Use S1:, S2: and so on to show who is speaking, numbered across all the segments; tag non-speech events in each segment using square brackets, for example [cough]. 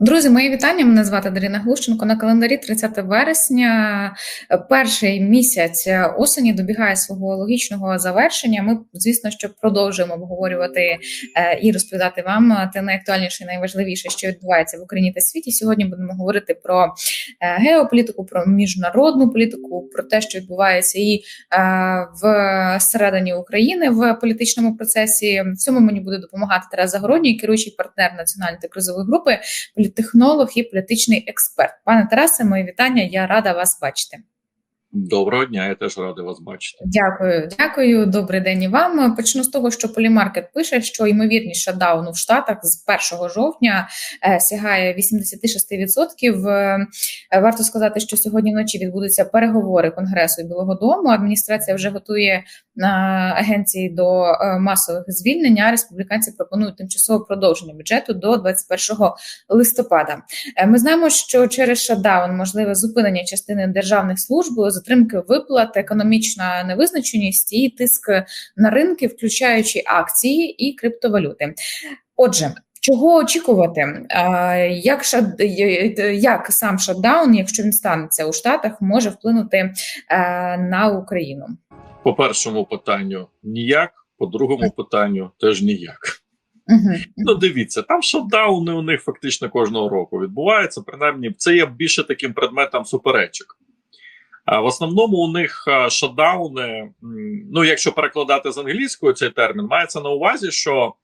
S1: Друзі, мої вітання. Мене звати Дарина Глущенко. На календарі 30 вересня, перший місяць осені добігає свого логічного завершення. Ми, звісно, що продовжуємо обговорювати е, і розповідати вам те найактуальніше і найважливіше, що відбувається в Україні та світі. Сьогодні будемо говорити про е, геополітику, про міжнародну політику, про те, що відбувається і е, в середині України в політичному процесі. В цьому мені буде допомагати Тарас Загородній, керуючий партнер національної та кризової групи політтехнолог і політичний експерт. Пане Тарасе, мої вітання. Я рада вас бачити.
S2: Доброго дня, я теж радий вас бачити.
S1: Дякую, дякую. Добрий день і вам. Почну з того, що Полімаркет пише, що ймовірність шатдауну в Штатах з 1 жовтня е, сягає 86%. Е, варто сказати, що сьогодні вночі відбудуться переговори Конгресу і Білого Дому. Адміністрація вже готує е, агенції до е, масових звільнень. а Республіканці пропонують тимчасове продовження бюджету до 21 листопада. Е, ми знаємо, що через шатдаун можливе зупинення частини державних служб затримки виплат, економічна невизначеність і тиск на ринки, включаючи акції і криптовалюти. Отже. Чого очікувати? Як як сам шатдаун, якщо він станеться у Штатах, може вплинути на Україну?
S2: По першому питанню ніяк, по другому питанню теж ніяк.
S1: Угу.
S2: Ну, дивіться, там шатдауни у них фактично кожного року відбуваються. Принаймні, це є більше таким предметом суперечок. В основному у них шатдауни, ну якщо перекладати з англійською цей термін, мається на увазі, що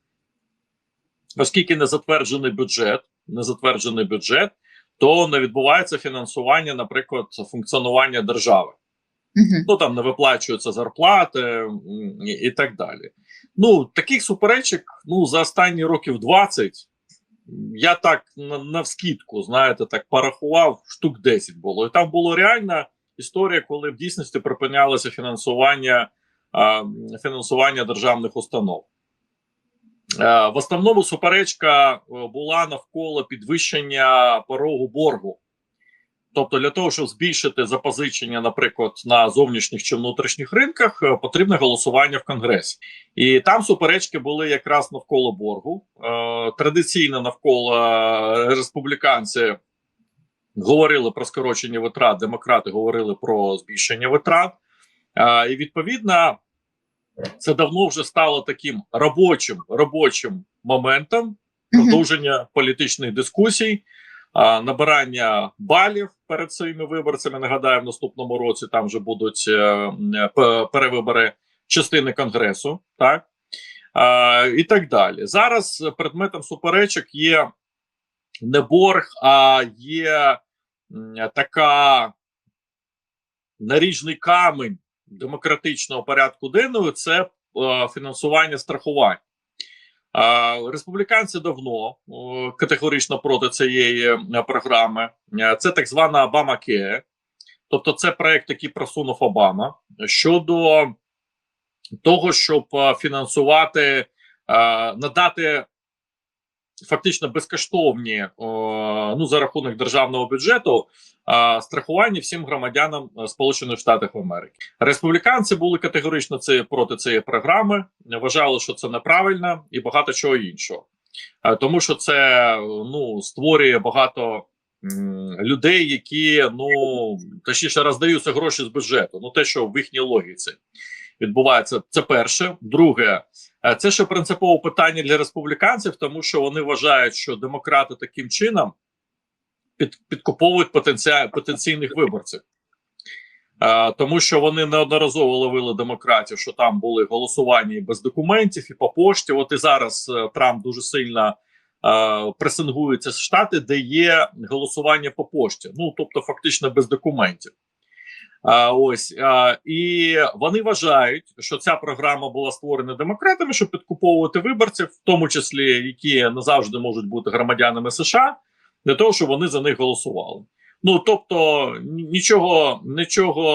S2: оскільки не затверджений бюджет, не затверджений бюджет, то не відбувається фінансування, наприклад, функціонування держави.
S1: Угу.
S2: Ну там не виплачуються зарплати і, і так далі. Ну таких суперечок ну за останні років 20 я так на, навскідку, знаєте, так порахував штук 10 було. І там було реально історія, коли в дійсності припинялося фінансування фінансування державних установ. В основному суперечка була навколо підвищення порогу боргу. Тобто, для того, щоб збільшити запозичення, наприклад, на зовнішніх чи внутрішніх ринках, потрібне голосування в Конгресі, і там суперечки були якраз навколо боргу. Е, традиційно навколо республіканці говорили про скорочення витрат, демократи говорили про збільшення витрат, і відповідно це давно вже стало таким робочим робочим моментом продовження політичних дискусій. Набирання балів перед своїми виборцями. Нагадаю, в наступному році там вже будуть е, перевибори частини конгресу, так і так далі. Зараз предметом суперечок є не борг, а є така наріжний камень демократичного порядку денного це е, фінансування страхувань. Республіканці давно категорично проти цієї е, програми. Е, це так звана Обама Ке, тобто це проект, який просунув Обама щодо того, щоб фінансувати, надати фактично безкоштовні ну за рахунок державного бюджету страхування всім громадянам е, Сполучених Штатів Америки. Республіканці були категорично це проти цієї програми, вважали, що це неправильно і багато чого іншого, тому що це ну створює багато. Людей, які ну точніше роздаються гроші з бюджету, ну те, що в їхній логіці відбувається, це перше. Друге, Е, це ще принципове питання для республіканців, тому що вони вважають, що демократи таким чином під, підкуповують потенціал потенційних виборців, е, тому що вони неодноразово ловили демократів, що там були голосування і без документів, і по пошті. От і зараз е, Трамп дуже сильно е, пресингується з штати, де є голосування по пошті. Ну тобто, фактично без документів. А, Ось а, і вони вважають, що ця програма була створена демократами, щоб підкуповувати виборців, в тому числі які не завжди можуть бути громадянами США, для того, щоб вони за них голосували. Ну тобто нічого, нічого,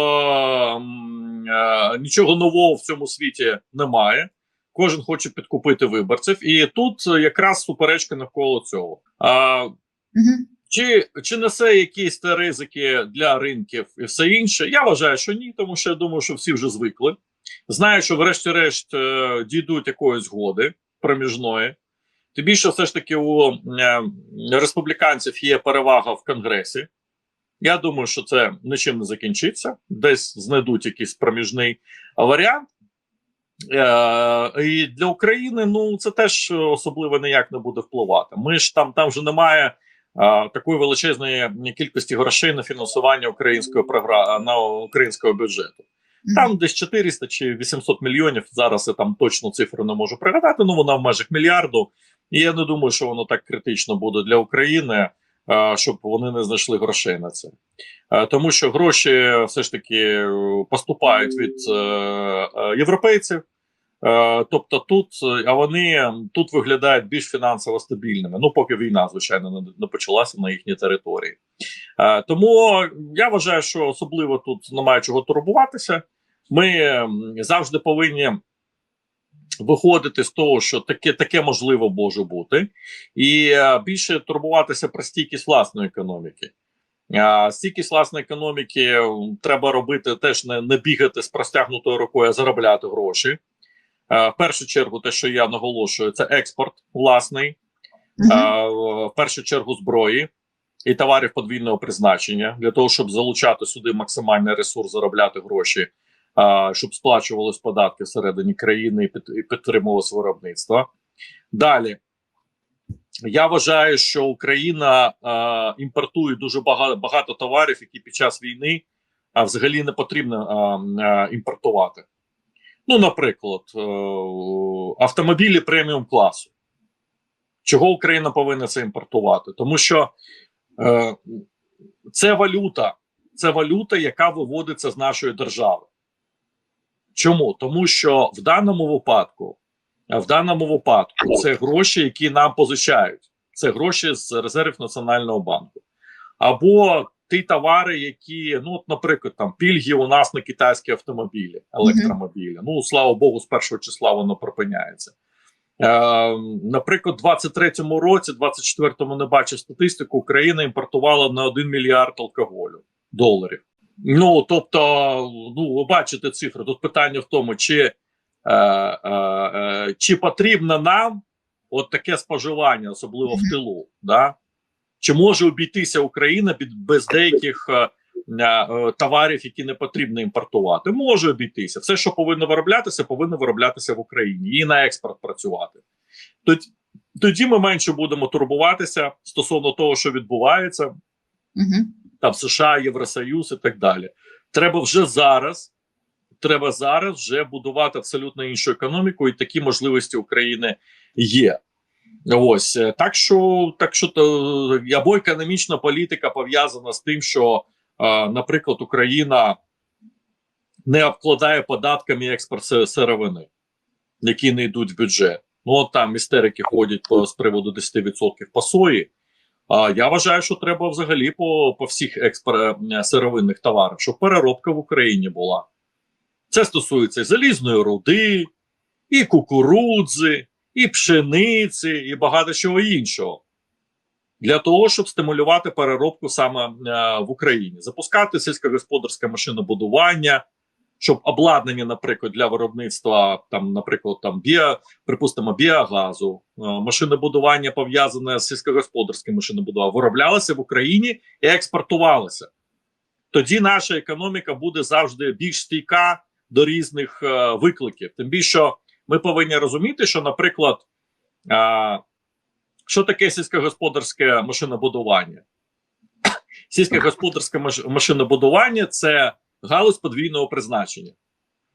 S2: а, нічого нового в цьому світі немає. Кожен хоче підкупити виборців, і тут якраз суперечка навколо цього. А, угу. Чи чи несе якісь ризики для ринків і все інше? Я вважаю, що ні, тому що я думаю, що всі вже звикли. Знаю, що, врешті-решт, е, дійдуть якоїсь згоди проміжної. Тим більше, все ж таки, у е, республіканців є перевага в Конгресі. Я думаю, що це нічим не закінчиться. Десь знайдуть якийсь проміжний варіант. Е, І для України ну це теж особливо ніяк не буде впливати. Ми ж там там вже немає такої величезної кількості грошей на фінансування української програми на українського бюджету. Там десь 400 чи 800 мільйонів. Зараз я там точну цифру не можу пригадати. Ну вона в межах мільярду. І я не думаю, що воно так критично буде для України, щоб вони не знайшли грошей на це. Тому що гроші все ж таки поступають від е, е, європейців. Тобто тут а вони тут виглядають більш фінансово стабільними. Ну поки війна, звичайно, не почалася на їхній території. Тому я вважаю, що особливо тут немає чого турбуватися. Ми завжди повинні виходити з того, що таке таке можливо може бути, і е, більше турбуватися про стійкість власної економіки. А стійкість власної економіки треба робити теж не, не бігати з простягнутою рукою, а заробляти гроші. А, в першу чергу, те, що я наголошую, це експорт власний, uh а, в першу чергу зброї і товарів подвійного призначення для того, щоб залучати сюди максимальний ресурс, заробляти гроші щоб сплачувалися податки всередині країни і підтримувалось виробництво. Далі я вважаю, що Україна імпортує дуже багато багато товарів, які під час війни а, взагалі не потрібно імпортувати. Ну, наприклад, автомобілі преміум класу. Чого Україна повинна це імпортувати? Тому що е, це валюта, це валюта, яка виводиться з нашої держави. Чому? Тому що в даному випадку, в даному випадку, це гроші, які нам позичають. Це гроші з резервів Національного банку. Або ті товари, які, ну, от, наприклад, там пільги у нас на китайські автомобілі, електромобілі. Mm -hmm. Ну, слава Богу, з першого числа воно припиняється. Е, Наприклад, у 23-му році, 24-му не бачив статистику, Україна імпортувала на 1 мільярд алкоголю доларів. Ну тобто, ну ви бачите цифри. Тут питання в тому, чи е, е, е, чи потрібно нам от таке споживання, особливо в тилу, да? Чи може обійтися Україна під без деяких е, е, товарів, які не потрібно імпортувати? Може обійтися. Все, що повинно вироблятися, повинно вироблятися в Україні і на експорт працювати. Тоді, тоді ми менше будемо турбуватися стосовно того, що відбувається. Угу там США, Євросоюз і так далі. Треба вже зараз. Треба зараз вже будувати абсолютно іншу економіку, і такі можливості України є. Ось е, так, що так що то або економічна політика пов'язана з тим, що, е, наприклад, Україна не обкладає податками експорт сировини, які не йдуть в бюджет. Ну от там істерики ходять по з приводу 10% по сої. А я вважаю, що треба взагалі по по всіх експор е, сировинних товарах, щоб переробка в Україні була. Це стосується і залізної руди, і кукурудзи, і пшениці, і багато чого іншого. Для того, щоб стимулювати переробку саме е, в Україні, запускати сільськогосподарське машинобудування щоб обладнання, наприклад, для виробництва там, наприклад, там біо, припустимо, біогазу, е, машинобудування пов'язане з сільськогосподарським машинобудуванням, вироблялося в Україні і експортувалося. Тоді наша економіка буде завжди більш стійка до різних е, викликів. Тим більше ми повинні розуміти, що, наприклад, е, що таке сільськогосподарське машинобудування? Сільськогосподарське машинобудування це галузь подвійного призначення.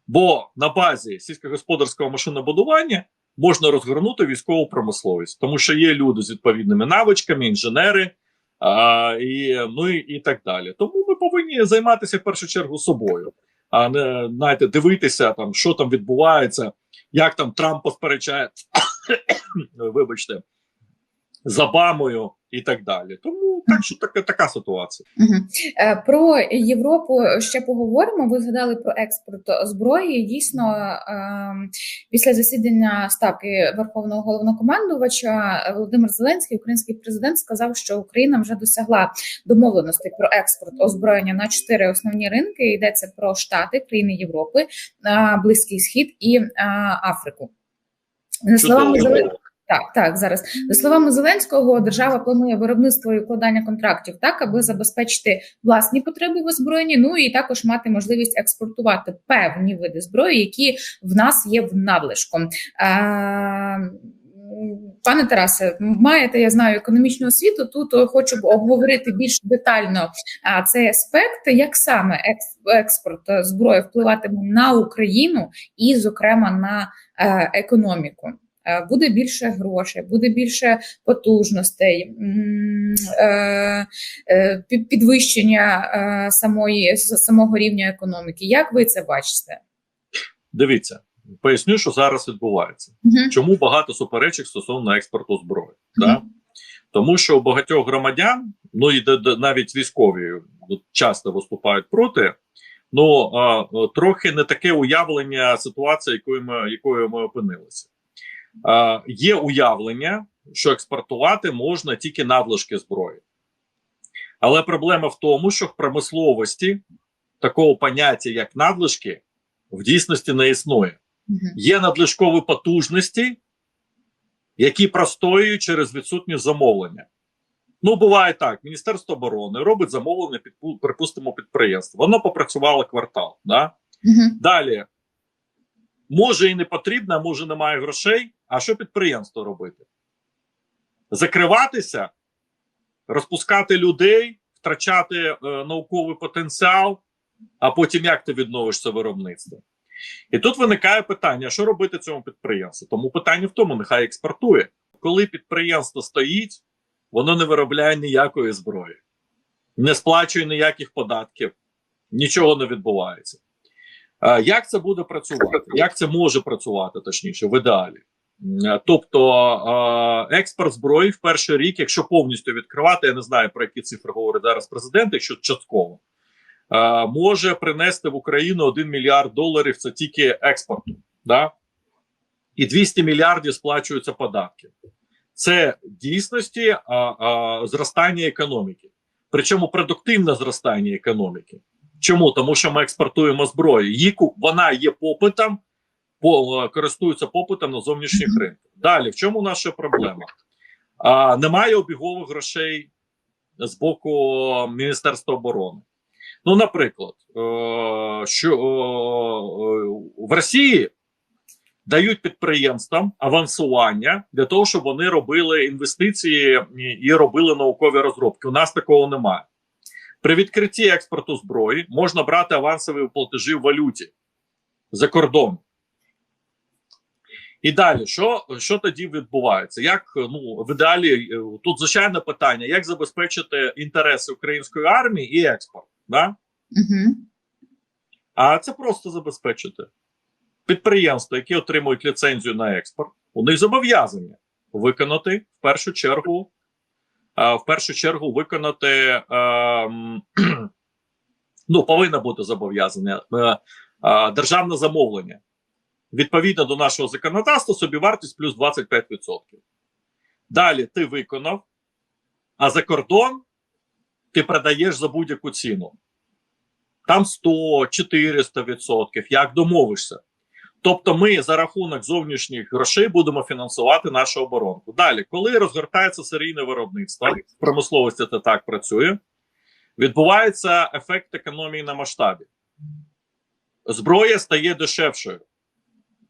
S2: Бо на базі сільськогосподарського машинобудування можна розгорнути військову промисловість, тому що є люди з відповідними навичками, інженери а, і ну і, і так далі. Тому ми повинні займатися в першу чергу собою, а не знаєте, дивитися, там, що там відбувається, як там Трамп посперечає, [coughs] вибачте, з Обамою і так далі. Тому так що така така ситуація.
S1: Угу. Про Європу ще поговоримо. Ви згадали про експорт зброї. Дійсно, ем, після засідання ставки Верховного головнокомандувача Володимир Зеленський, український президент, сказав, що Україна вже досягла домовленості про експорт озброєння на чотири основні ринки. Йдеться про Штати, країни Європи, Близький Схід і Африку.
S2: За Словами
S1: Так, так, зараз за словами Зеленського, держава планує виробництво і укладання контрактів так, аби забезпечити власні потреби в озброєнні. Ну і також мати можливість експортувати певні види зброї, які в нас є в надлишку. Е, Пане Тарасе, маєте, я знаю, економічну освіту. Тут хочу обговорити більш детально а, цей аспект, як саме експорт зброї впливатиме на Україну і, зокрема, на е, економіку. Е, буде більше грошей, буде більше потужностей, е, е, підвищення самої самого рівня економіки. Як ви це бачите?
S2: Дивіться, поясню, що зараз відбувається. Uh Чому багато суперечок стосовно експорту зброї? Uh да? Тому що у багатьох громадян, ну і навіть військові часто виступають проти. Ну трохи не таке уявлення ситуації, якою ми якою ми опинилися. Е, є уявлення, що експортувати можна тільки надлишки зброї. Але проблема в тому, що в промисловості такого поняття, як надлишки, в дійсності не існує. Є надлишкові потужності, які простоюють через відсутність замовлення. Ну, буває так: Міністерство оборони робить замовлення, під, припустимо, підприємство. Воно попрацювало квартал. Да? Далі, може і не потрібно, може немає грошей. А що підприємство робити? Закриватися, розпускати людей, втрачати е, науковий потенціал, а потім як ти відновиш це виробництво? І тут виникає питання: що робити цьому підприємству? Тому питання в тому, нехай експортує. Коли підприємство стоїть, воно не виробляє ніякої зброї, не сплачує ніяких податків, нічого не відбувається. Як це буде працювати? Як це може працювати точніше в ідеалі? Тобто експорт зброї в перший рік, якщо повністю відкривати, я не знаю про які цифри говорить зараз президент, якщо частково може принести в Україну 1 мільярд доларів. Це тільки експорту, да? і 200 мільярдів сплачуються податки. Це дійсності а, а, зростання економіки, причому продуктивне зростання економіки. Чому? Тому що ми експортуємо зброю. Її вона є попитом, по, користуються попитом на зовнішніх ринках. Далі, в чому наша проблема? А, Немає обігових грошей з боку Міністерства оборони. Ну, наприклад, е, що е, в Росії дають підприємствам авансування для того, щоб вони робили інвестиції і робили наукові розробки. У нас такого немає. При відкритті експорту зброї можна брати авансові платежі в валюті за кордон. І далі, що що тоді відбувається? Як ну в ідеалі тут звичайне питання: як забезпечити інтереси української армії і експорт? Да? Угу. А це просто забезпечити підприємства, які отримують ліцензію на експорт, у них зобов'язання виконати в першу чергу в першу чергу виконати [clears throat] ну, повинно бути зобов'язання е, державне замовлення. Відповідно до нашого законодавства, собівартість плюс 25%. Далі ти виконав, а за кордон ти продаєш за будь-яку ціну. Там 100-400%, як домовишся. Тобто ми за рахунок зовнішніх грошей будемо фінансувати нашу оборонку. Далі, коли розгортається серійне виробництво, в промисловості це так працює, відбувається ефект економії на масштабі. Зброя стає дешевшою.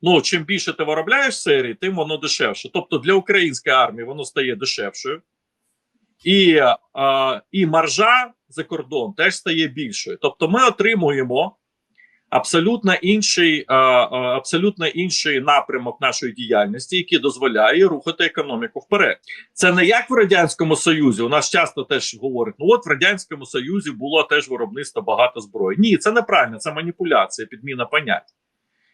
S2: Ну, чим більше ти виробляєш серії, тим воно дешевше. Тобто для української армії воно стає дешевшою, і а, і маржа за кордон теж стає більшою. Тобто, ми отримуємо абсолютно інший абсолютно інший напрямок нашої діяльності, який дозволяє рухати економіку вперед. Це не як в радянському союзі. У нас часто теж говорять: ну от в радянському союзі було теж виробництво багато зброї. Ні, це неправильно, це маніпуляція, підміна понять.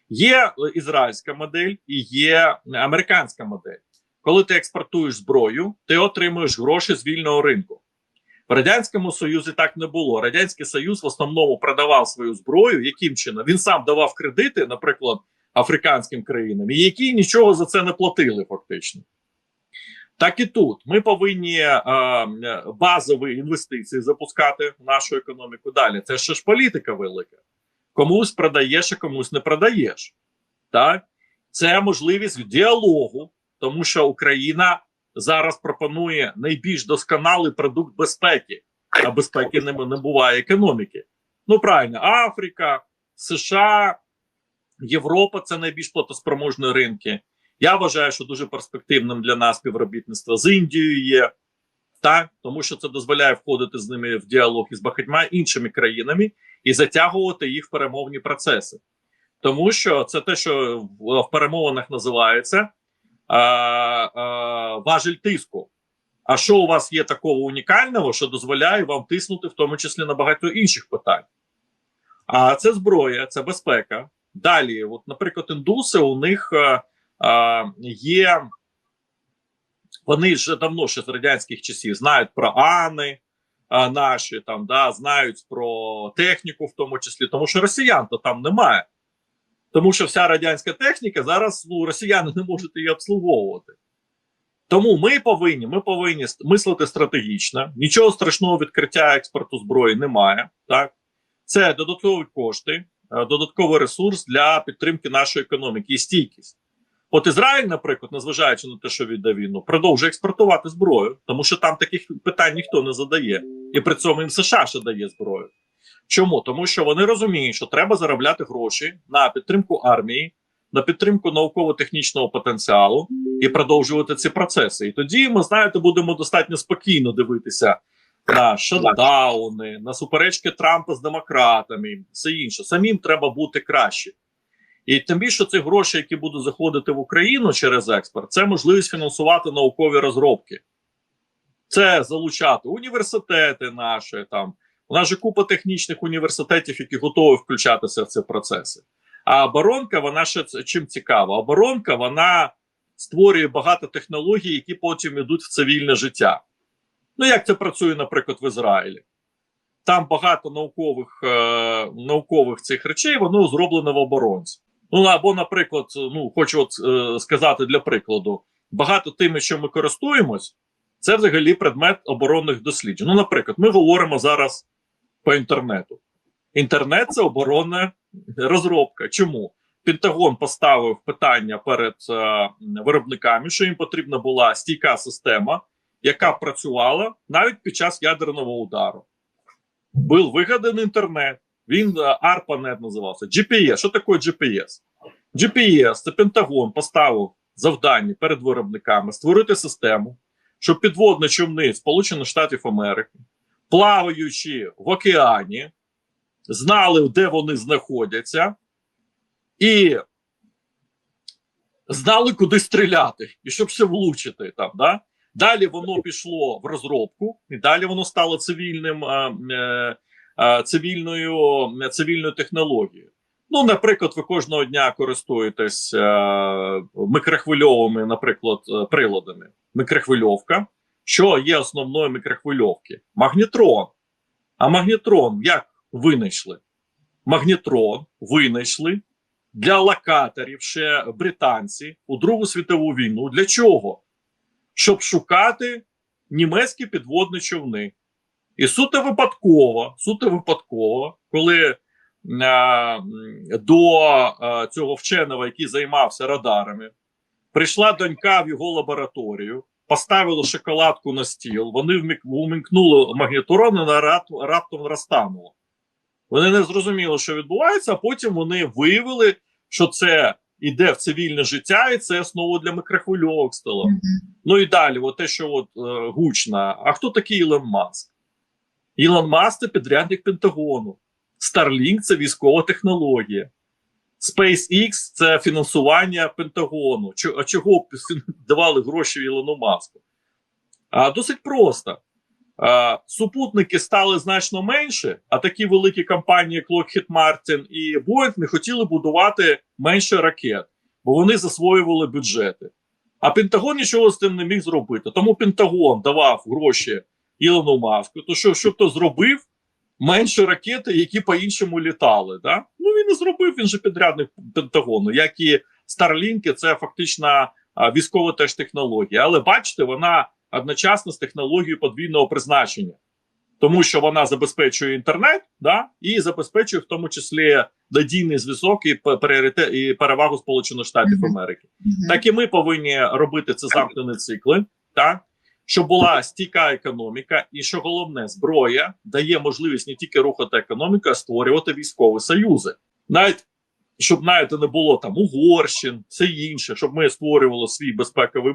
S2: Є ізраїльська модель і є американська модель. Коли ти експортуєш зброю, ти отримуєш гроші з вільного ринку. В радянському союзі так не було. Радянський Союз в основному продавав свою зброю. Яким чином він сам давав кредити, наприклад, африканським країнам, які нічого за це не платили, фактично. Так і тут ми повинні е, базові інвестиції запускати в нашу економіку. Далі це ще ж політика велика. Комусь продаєш, а комусь не продаєш. Так? Це можливість діалогу тому що Україна зараз пропонує найбільш досконалий продукт безпеки, а безпеки не, не буває економіки. Ну правильно, Африка, США, Європа це найбільш платоспроможні ринки. Я вважаю, що дуже перспективним для нас співробітництво з Індією є, так тому що це дозволяє входити з ними в діалог із багатьма іншими країнами і затягувати їх в перемовні процеси. Тому що це те, що в, перемовинах називається важель тиску. А що у вас є такого унікального, що дозволяє вам тиснути, в тому числі на багато інших питань? А це зброя, це безпека. Далі, от, наприклад, індуси у них а, а, є. Вони вже давно ще з радянських часів знають про Ани а, наші там, да, знають про техніку, в тому числі, тому що росіян то там немає. Тому що вся радянська техніка зараз ну, росіяни не можуть її обслуговувати. Тому ми повинні ми повинні мислити стратегічно. Нічого страшного відкриття експорту зброї немає. Так, це додаткові кошти, додатковий ресурс для підтримки нашої економіки і стійкість. От Ізраїль, наприклад, незважаючи на те, що віддав війну, продовжує експортувати зброю, тому що там таких питань ніхто не задає, і при цьому їм США ще дає зброю. Чому? Тому що вони розуміють, що треба заробляти гроші на підтримку армії, на підтримку науково-технічного потенціалу і продовжувати ці процеси. І тоді ми знаєте, будемо достатньо спокійно дивитися на шатдауни, на суперечки Трампа з демократами, все інше. Самим треба бути краще. І тим більше цих грошей, які будуть заходити в Україну через експорт, це можливість фінансувати наукові розробки. Це залучати університети наші там. У нас же купа технічних університетів, які готові включатися в ці процеси. А оборонка, вона ще чим цікава? Оборонка вона створює багато технологій, які потім йдуть в цивільне життя. Ну, як це працює, наприклад, в Ізраїлі? Там багато наукових е, наукових цих речей, воно зроблено в оборонці. Ну або, наприклад, ну хочу от, е, сказати для прикладу: багато тими, що ми користуємось, це взагалі предмет оборонних досліджень. Ну, наприклад, ми говоримо зараз по інтернету. Інтернет це оборонна розробка. Чому? Пентагон поставив питання перед е, виробниками, що їм потрібна була стійка система, яка працювала навіть під час ядерного удару. Був вигаданий інтернет. Він ARPANET називався. GPS. Що таке GPS? GPS це Пентагон поставив завдання перед виробниками створити систему, щоб підводні човни Сполучених Штатів Америки, плаваючи в океані, знали, де вони знаходяться, і знали, куди стріляти, і щоб все влучити там. да? Далі воно пішло в розробку, і далі воно стало цивільним а, цивільною цивільною технологією. Ну, наприклад, ви кожного дня користуєтесь а, микрохвильовими, наприклад, приладами. Микрохвильовка, що є основною микрохвильовки? Магнітрон. А магнітрон як винайшли? Магнітрон винайшли для локаторів ще британці у Другу світову війну. Для чого? Щоб шукати німецькі підводні човни. І суто випадково, суто випадково, коли а, до а, цього вченого, який займався радарами, прийшла донька в його лабораторію, поставила шоколадку на стіл, вони вмикнули магнітрон і раптом розтануло. Вони не зрозуміли, що відбувається, а потім вони виявили, що це іде в цивільне життя, і це основа для микрохвильовок стало. Mm -hmm. Ну і далі, от те, що от е, гучно. А хто такий Ілон Маск? Ілон Маск це підрядник Пентагону. Starlink – це військова технологія. SpaceX – це фінансування Пентагону. А чого давали гроші Ілону Маску? А досить просто. А, супутники стали значно менше, а такі великі компанії, як Lockheed Martin і Boeing, не хотіли будувати менше ракет, бо вони засвоювали бюджети. А Пентагон нічого з тим не міг зробити. Тому Пентагон давав гроші Ілону Маску, то що щоб то зробив менше ракети, які по-іншому літали. Да? Ну він і зробив, він же підрядник Пентагону, як і Starlink, це фактично військова теж технологія. Але бачите, вона одночасно з технологією подвійного призначення. тому що вона забезпечує інтернет, да, і забезпечує в тому числі надійний зв'язок і пріоритет і перевагу Сполучених Штатів Америки. Так і ми повинні робити це замкнені цикли, так щоб була стійка економіка, і що головне, зброя дає можливість не тільки рухати економіку, а створювати військові союзи. Навіть щоб навіть не було там Угорщин, все інше, щоб ми створювали свій безпековий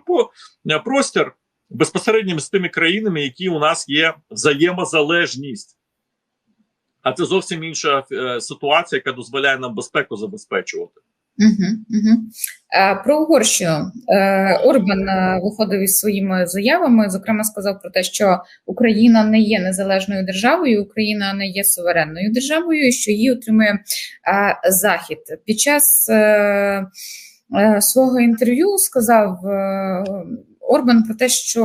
S2: е, простір безпосередньо з тими країнами, які у нас є взаємозалежність. А це зовсім інша е, ситуація, яка дозволяє нам безпеку забезпечувати.
S1: Угу, угу. Про Угорщину Е, Орбан е, виходив із своїми заявами. Зокрема, сказав про те, що Україна не є незалежною державою, Україна не є суверенною державою, і що її отримує Захід. Під час свого інтерв'ю сказав Орбан про те, що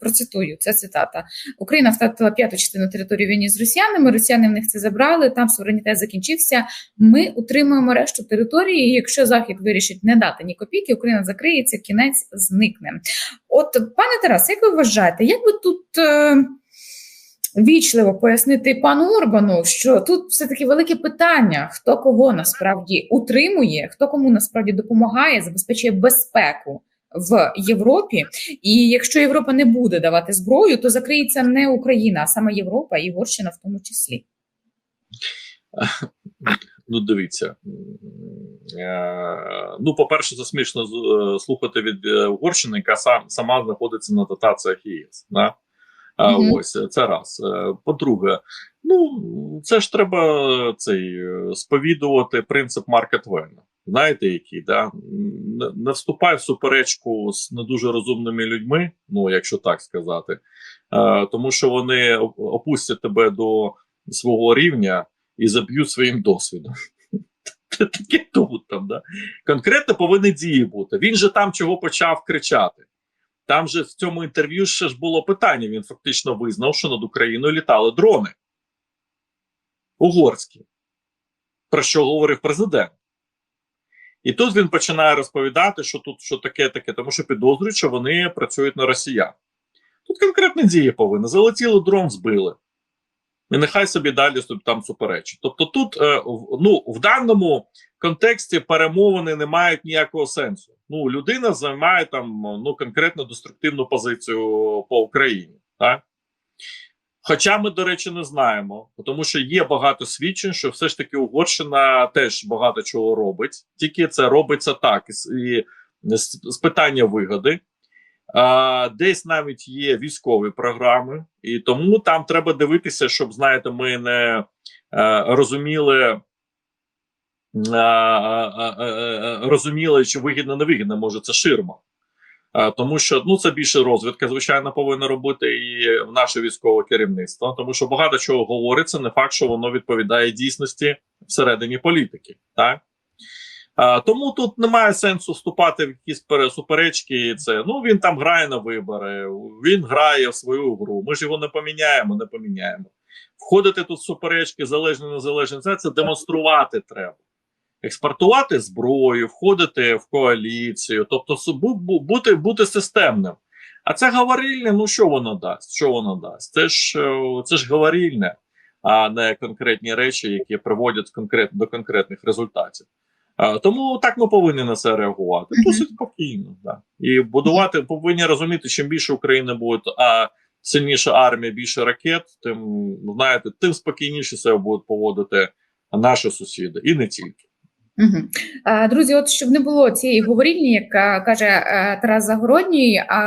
S1: процитую ця цитата: Україна втратила п'яту частину території війні з росіянами. Росіяни в них це забрали. Там суверенітет закінчився. Ми утримуємо решту території. і Якщо Захід вирішить не дати ні копійки, Україна закриється, кінець зникне. От, пане Тарас, як ви вважаєте, як би тут е, вічливо пояснити пану Орбану, що тут все таки велике питання: хто кого насправді утримує, хто кому насправді допомагає, забезпечує безпеку. В Європі, і якщо Європа не буде давати зброю, то закриється не Україна, а саме Європа і Угорщина в тому числі. [laughs]
S2: Ну, дивіться. Е, Ну, по-перше, це смішно е, слухати від е, Угорщини, яка сам, сама знаходиться на дотаціях ЄС. Да?
S1: Мгм.
S2: Ось це раз. По-друге, ну це ж треба цей е, сповідувати принцип маркет value. Знаєте, який, да? Не вступай в суперечку з не дуже розумними людьми, ну якщо так сказати, е, тому що вони опустять тебе до свого рівня і заб'ють своїм досвідом. [laughs] Таке тут там, да. Конкретно повинні дії бути. Він же там чого почав кричати. Там же в цьому інтерв'ю ще ж було питання. Він фактично визнав, що над Україною літали дрони. Угорські. Про що говорив президент. І тут він починає розповідати, що тут що таке, таке, тому що підозрюють, що вони працюють на росіян. Тут конкретні дії повинні. Залетіли дрон, збили. І нехай собі далі там суперечить. Тобто, тут е, ну, в даному контексті перемовини не мають ніякого сенсу. Ну, людина займає там ну, конкретно деструктивну позицію по Україні. Так? Хоча ми, до речі, не знаємо, тому що є багато свідчень, що все ж таки Угорщина теж багато чого робить, тільки це робиться так, і, з, питання вигоди. А, десь навіть є військові програми, і тому там треба дивитися, щоб знаєте, ми не е, розуміли. е, е, е, Розуміли, вигідно, може це ширма. Е, Тому що ну це більше розвідка, звичайно, повинна робити і наше військове керівництво, тому що багато чого говориться, не факт, що воно відповідає дійсності всередині політики. Так а, тому тут немає сенсу вступати в якісь суперечки. Це ну він там грає на вибори, він грає в свою гру. Ми ж його не поміняємо, не поміняємо. Входити тут в суперечки, залежно незалежно це демонструвати треба. Експортувати зброю, входити в коаліцію, тобто бути, бути системним. А це говорильне, ну що воно дасть? Що воно дасть? Це ж е, це ж говорильне, а не конкретні речі, які приводять конкрет, до конкретних результатів. А, тому так ми повинні на це реагувати. Досить спокійно. Да. І будувати повинні розуміти, чим більше України буде, а сильніша армія, більше ракет, тим знаєте, тим спокійніше себе будуть поводити наші сусіди, і не тільки.
S1: Угу. Друзі, от щоб не було цієї говорільні, як каже е, Тарас Загородній, а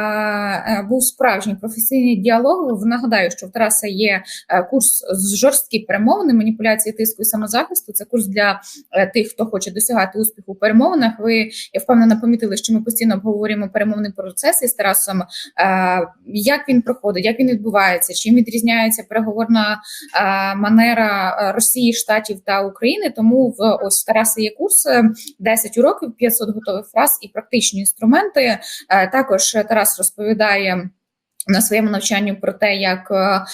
S1: е, був справжній професійний діалог. Нагадаю, що в Тараса є е, курс з жорсткі перемовини, маніпуляції тиску і самозахисту. Це курс для тих, хто хоче досягати успіху у перемовинах. Ви я впевнена помітили, що ми постійно обговорюємо перемовний процес із Тарасом. Як він проходить, як він відбувається, чим відрізняється переговорна манера Росії, Штатів та України. Тому в ось Тараса є курс е, 10 уроків, 500 готових фраз і практичні інструменти. Е, Також Тарас розповідає на своєму навчанні про те, як е,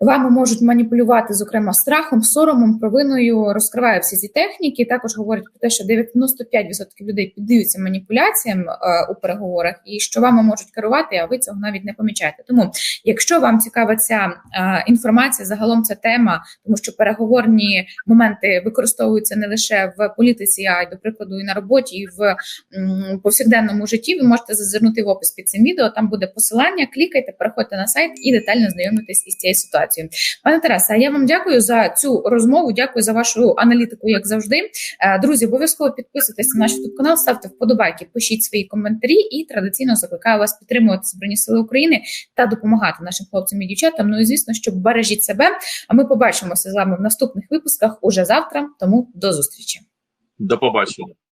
S1: Вами можуть маніпулювати, зокрема, страхом, соромом, провиною, розкриває всі ці техніки. Також говорить про те, що 95% людей піддаються маніпуляціям е, у переговорах, і що вами можуть керувати, а ви цього навіть не помічаєте. Тому, якщо вам цікава ця е, інформація, загалом ця тема, тому що переговорні моменти використовуються не лише в політиці, а й до прикладу, і на роботі, і в повсякденному житті. Ви можете зазирнути в опис під цим відео. Там буде посилання. Клікайте, переходьте на сайт і детально знайомитесь із цією ситуацією. Пане Тарасе, я вам дякую за цю розмову. Дякую за вашу аналітику, як завжди. Е, Друзі, обов'язково підписуйтесь на наш канал, ставте вподобайки, пишіть свої коментарі і традиційно закликаю вас підтримувати Збройні Сили України та допомагати нашим хлопцям і дівчатам. Ну і звісно, що бережіть себе. А ми побачимося з вами в наступних випусках уже завтра. Тому до зустрічі.
S2: До побачення.